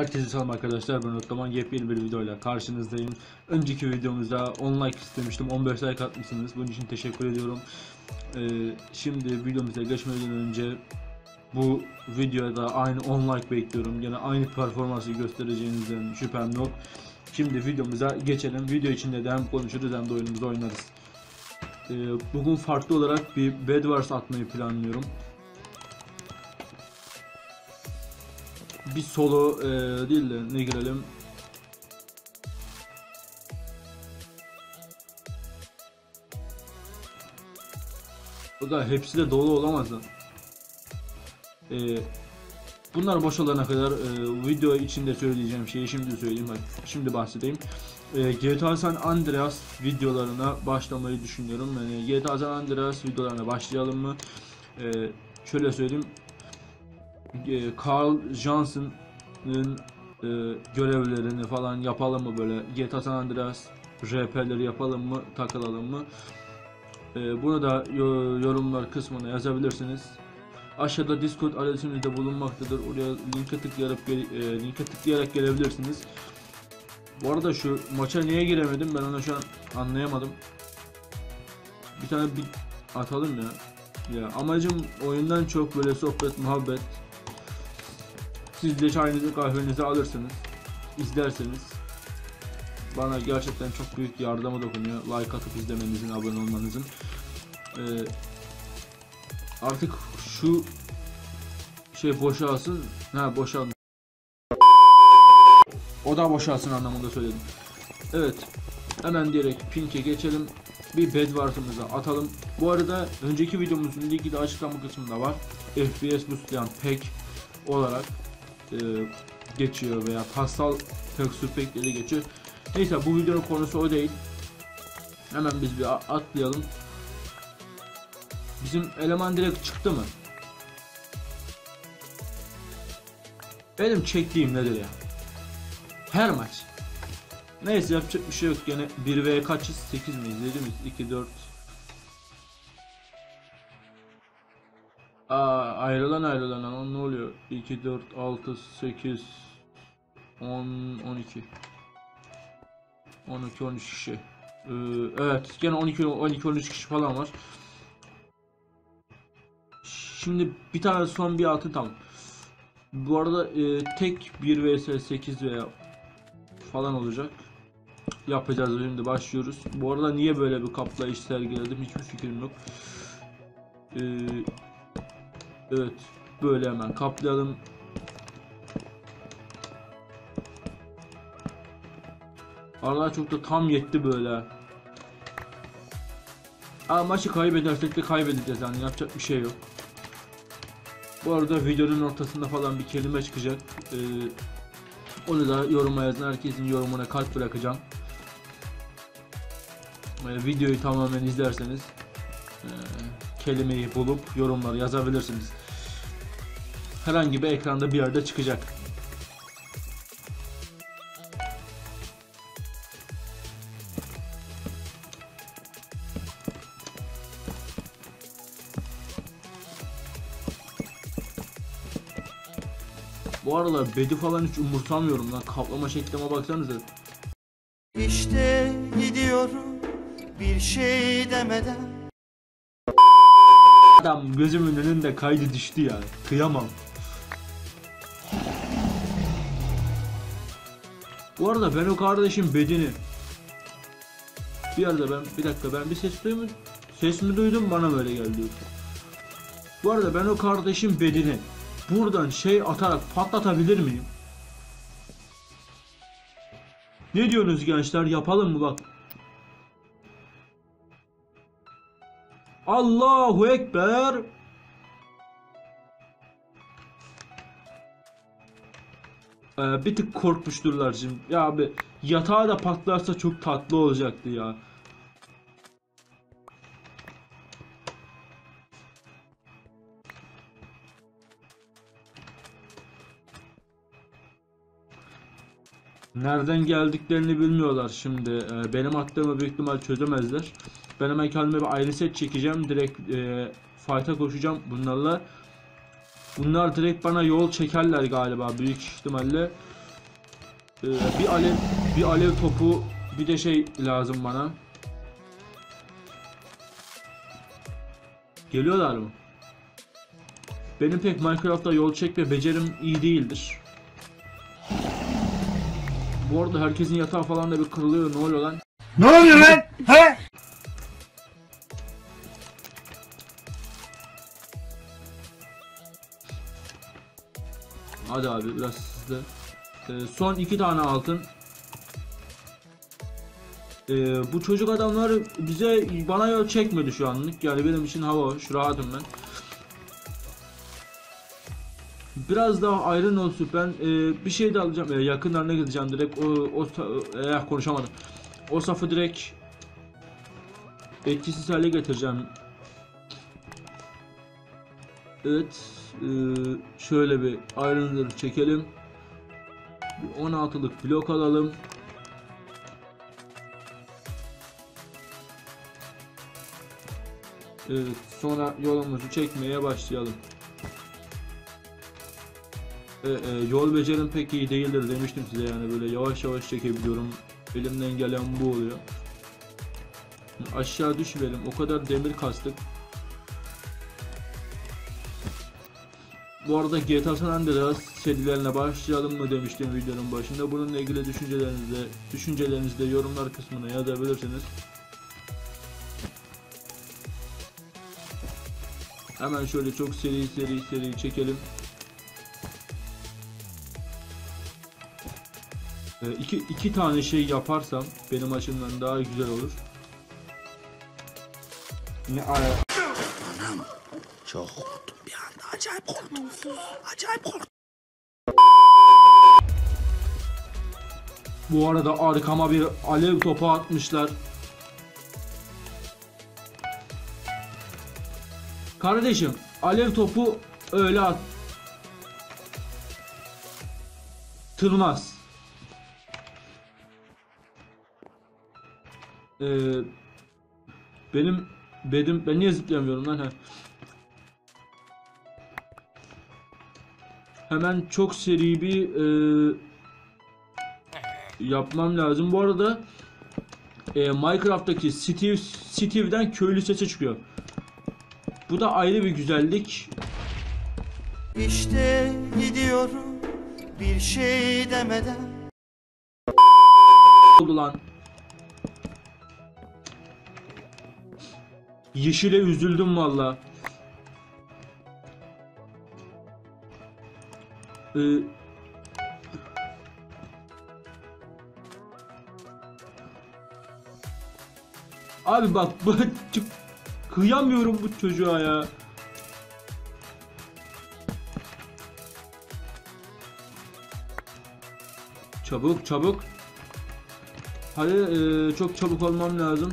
Herkese selam arkadaşlar ben Ottoman yepyeni bir videoyla karşınızdayım. Önceki videomuzda 10 like istemiştim 15 like atmışsınız bunun için teşekkür ediyorum. Ee, şimdi videomuza geçmeden önce bu videoda aynı 10 like bekliyorum. Yine aynı performansı göstereceğinizden şüphem yok. Şimdi videomuza geçelim. Video içinde de hem konuşuruz hem de oyunumuzu oynarız. Ee, bugün farklı olarak bir Bed Wars atmayı planlıyorum. bir solo e, değil de ne girelim? O da hepsi de dolu olamaz. E, bunlar boş olana kadar e, video içinde söyleyeceğim şeyi şimdi söyleyeyim. Şimdi bahsedeyim. E, GTA San Andreas videolarına başlamayı düşünüyorum. Yani GTA San Andreas videolarına başlayalım mı? E, şöyle söyleyeyim e, Carl Johnson'ın e, görevlerini falan yapalım mı böyle GTA San Andreas RP'leri yapalım mı takılalım mı e, bunu da yorumlar kısmına yazabilirsiniz aşağıda Discord adresimiz de bulunmaktadır. Oraya linke tıklayarak e, linke tıklayarak gelebilirsiniz. Bu arada şu maça niye giremedim? Ben onu şu an anlayamadım. Bir tane bir atalım ya. Ya amacım oyundan çok böyle sohbet muhabbet. Siz de çayınızı kahvenizi alırsınız. izlerseniz bana gerçekten çok büyük yardımı dokunuyor. Like atıp izlemenizin, abone olmanızın. Ee, artık şu şey boşalsın. Ha boşal. O da boşalsın anlamında söyledim. Evet. Hemen direkt Pink'e geçelim. Bir bedwars'ımıza atalım. Bu arada önceki videomuzun linki de açıklama kısmında var. FPS boostlayan pack olarak e, geçiyor veya pastel tekstür packleri geçiyor. Neyse bu videonun konusu o değil. Hemen biz bir atlayalım. Bizim eleman direkt çıktı mı? Benim çektiğim nedir ya? Her maç. Neyse yapacak bir şey yok. Gene 1 v kaçız? 8 miyiz? 7 miyiz? 2 4 Aa, ayrılan ayrılan ama ne oluyor? 2, 4, 6, 8, 10, 12 12, 13 kişi. Ee, Evet gene 12, 12, 13 kişi falan var. Şimdi bir tane son bir altın tam Bu arada e, tek 1 vs 8 veya falan olacak Yapacağız şimdi başlıyoruz Bu arada niye böyle bir kaplayış sergiledim hiçbir fikrim yok Eee Evet. Böyle hemen kaplayalım. Aralar çok da tam yetti böyle. Ama maçı kaybedersek de kaybedeceğiz yani yapacak bir şey yok. Bu arada videonun ortasında falan bir kelime çıkacak. Ee, onu da yoruma yazın. Herkesin yorumuna kalp bırakacağım. Ee, videoyu tamamen izlerseniz e, kelimeyi bulup yorumlar yazabilirsiniz herhangi bir ekranda bir yerde çıkacak. Bu aralar bedi falan hiç umursamıyorum lan. Kaplama şeklime baksanıza. İşte gidiyorum bir şey demeden. Adam gözümün önünde kaydı düştü ya. Kıyamam. Bu arada ben o kardeşim bedeni bir arada ben bir dakika ben bir ses duydum ses mi duydum bana böyle geldi. Bu arada ben o kardeşim bedeni buradan şey atarak patlatabilir miyim? Ne diyorsunuz gençler yapalım mı bak. Allahu Ekber. Ee, bir tık korkmuşturlar şimdi. Ya abi yatağı da patlarsa çok tatlı olacaktı ya. Nereden geldiklerini bilmiyorlar şimdi. Ee, benim attığımı büyük ihtimal çözemezler. Ben hemen kendime bir ayrı set çekeceğim. Direkt e, fight'a koşacağım bunlarla. Bunlar direkt bana yol çekerler galiba büyük ihtimalle. Ee, bir alev bir alev topu bir de şey lazım bana. Geliyorlar mı? Benim pek Minecraft'ta yol çekme becerim iyi değildir. Bu arada herkesin yatağı falan da bir kırılıyor. Ne oluyor lan? Ne oluyor lan? He? Hadi abi biraz sizde. Ee, son iki tane altın. Ee, bu çocuk adamlar bize bana yol çekmedi şu anlık. Yani benim için hava hoş, rahatım ben. Biraz daha iron olsun ben e, bir şey de alacağım. E, yakınlarına gideceğim direkt. O, o sa- eh, konuşamadım. O safı direkt etkisiz hale getireceğim. Evet. e, şöyle bir iron'ları çekelim. Bir 16'lık blok alalım. Evet, sonra yolumuzu çekmeye başlayalım. E, e, yol becerim pek iyi değildir demiştim size yani böyle yavaş yavaş çekebiliyorum. Elimden gelen bu oluyor. Aşağı düşmeyelim. O kadar demir kastık. Bu arada GTA San Andreas serilerine başlayalım mı demiştim videonun başında. Bununla ilgili düşüncelerinizi düşüncelerinizi de yorumlar kısmına yazabilirsiniz. Hemen şöyle çok seri seri seri çekelim. Ee, iki, iki tane şey yaparsam benim açımdan daha güzel olur. Ne ara Çok korktum bir anda. Acayip korktum. Acayip korktum. Bu arada arkama bir alev topu atmışlar. Kardeşim alev topu öyle at. Tırmaz. Ee, benim bedim ben niye zıplayamıyorum lan ha? Hemen çok seri bir e, yapmam lazım. Bu arada e, Minecraft'taki Steve Steve'den köylü sesi çıkıyor. Bu da ayrı bir güzellik. İşte gidiyorum bir şey demeden oldu lan. Yeşile üzüldüm valla. Ee, Abi bak bu kıyamıyorum bu çocuğa ya. Çabuk çabuk. Hadi eee, çok çabuk olmam lazım.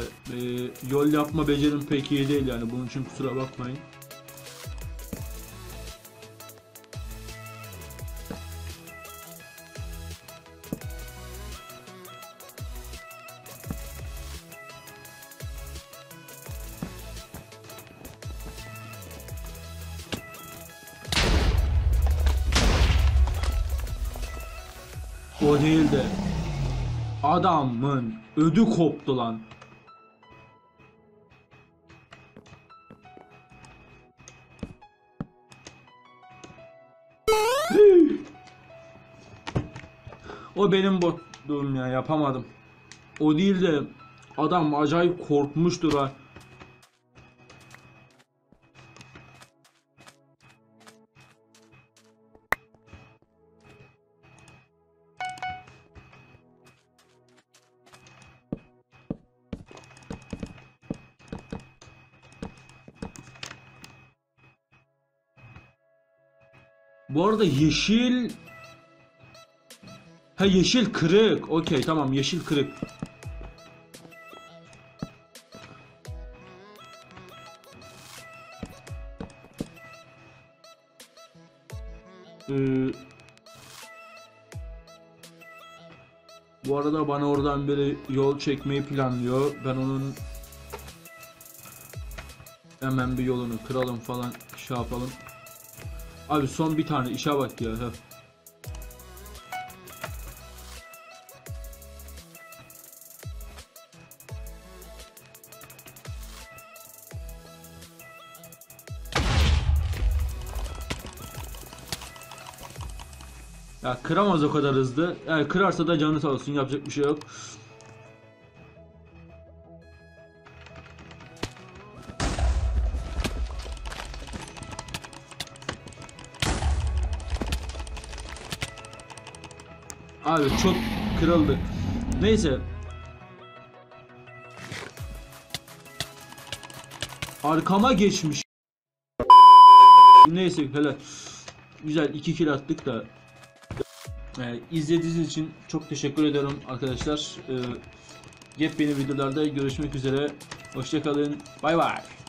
Eee, yol yapma becerim pek iyi değil yani bunun için kusura bakmayın. O değil de adamın ödü koptu lan. O benim botluğum ya yapamadım. O değil de adam acayip korkmuştur ha. Bu arada yeşil Ha yeşil kırık. Okey tamam yeşil kırık. Ee, bu arada bana oradan biri yol çekmeyi planlıyor. Ben onun hemen bir yolunu kıralım falan şey yapalım. Abi son bir tane işe bak ya. heh. Kıramaz o kadar hızlı. Yani kırarsa da canı sağ olsun yapacak bir şey yok. Abi çok kırıldı. Neyse. Arkama geçmiş. Neyse helal. Güzel iki kill attık da. Ee, izlediğiniz için çok teşekkür ederim arkadaşlar. Ee, yepyeni videolarda görüşmek üzere. Hoşçakalın. Bay bay.